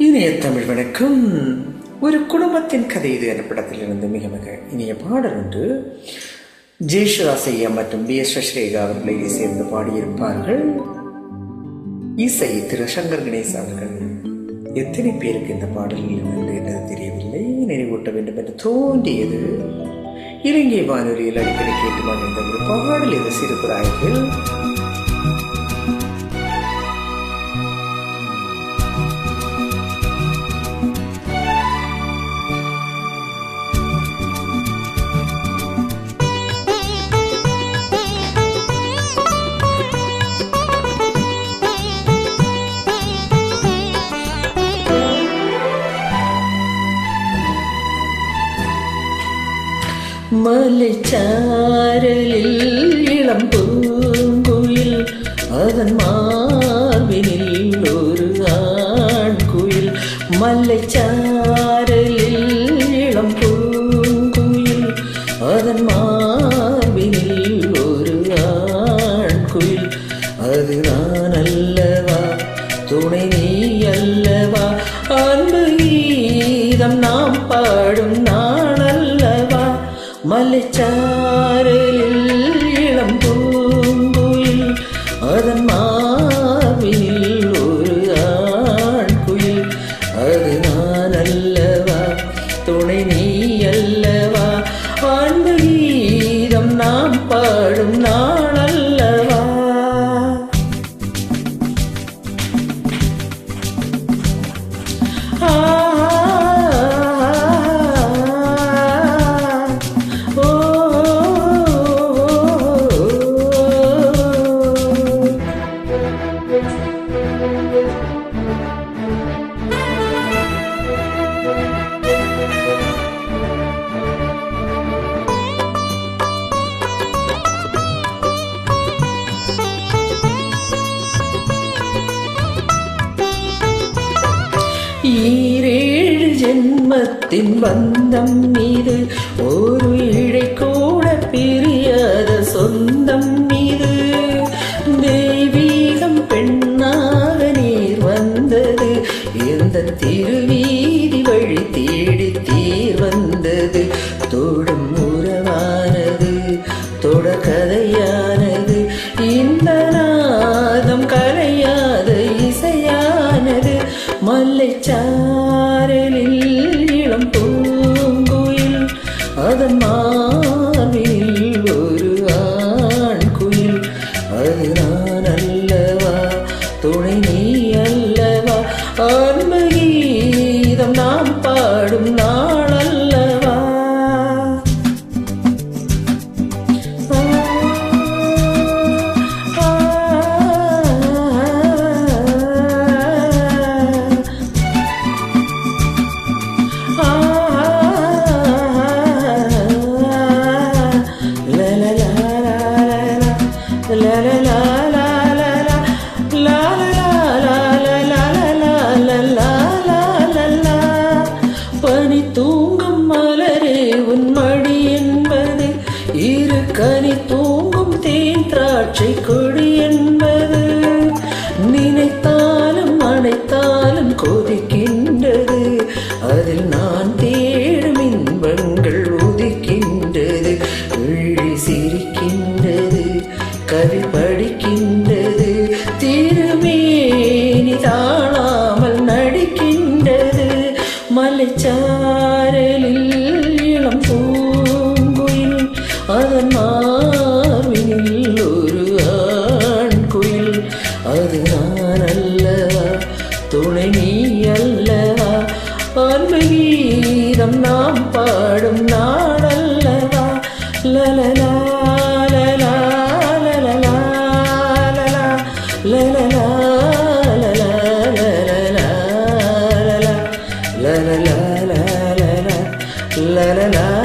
இனிய தமிழ் வணக்கம். ஒரு குடும்பத்தின் கதை இது என்ற படத்திலிருந்து மிக மிக இனிய பாடல் ஒன்று. ஜெயசுதாசையா மற்றும் பி. எஸ். ஸ்ரீகா அவர்களை சேர்ந்து பாடியிருப்பார்கள். இசை திரு. சங்கர் கணேஷ் அவர்கள். எத்தனை பேருக்கு இந்த பாடலில் இருந்து என்னது தெரியவில்லை. நினைவூட்ட வேண்டும் என்று தோன்றியது. இலங்கை வானொலியில் அடிக்கடி கேட்டு மகிழ்ந்த ஒரு பாடல் இது சிறு பிராயத்தில். മലച്ചാരലിൽ ഇളം പൂങ്കുയിൽ അവൻ മാർവിനിൽ ഒരു ആൺകുയിൽ മലച്ച ചാലിച്ചാരലിൽ ഇളം പൂങ്കുയിൽ അതൻ മാവിൽ ഒരു ஜென்மத்தின் பந்தம் மீது ஒரு മല്ലച്ചാരലിൽ திராட்சை கொடி என்பது நினைத்தாலும் அனைத்தாலும் கொதிக்கின்றது. அதில் நான் தேடும் இன்பங்கள் உதிக்கின்றது. விழி சிரிக்கின்றது கவி படிக்கின்றது திருமேனி தாழாமல் நடிக்கின்றது. மலைச்சாரலில் இளம் பூங்குயில் அதன் மனதில் ஒரு ஆண் குயில் அது நான் அல்லவா துணை நீ அல்லவா ஆன்மை கீதம் நாம் பாடும் நான் அல்லவா லலலா லலலா லலலா லலலா லலலா la la la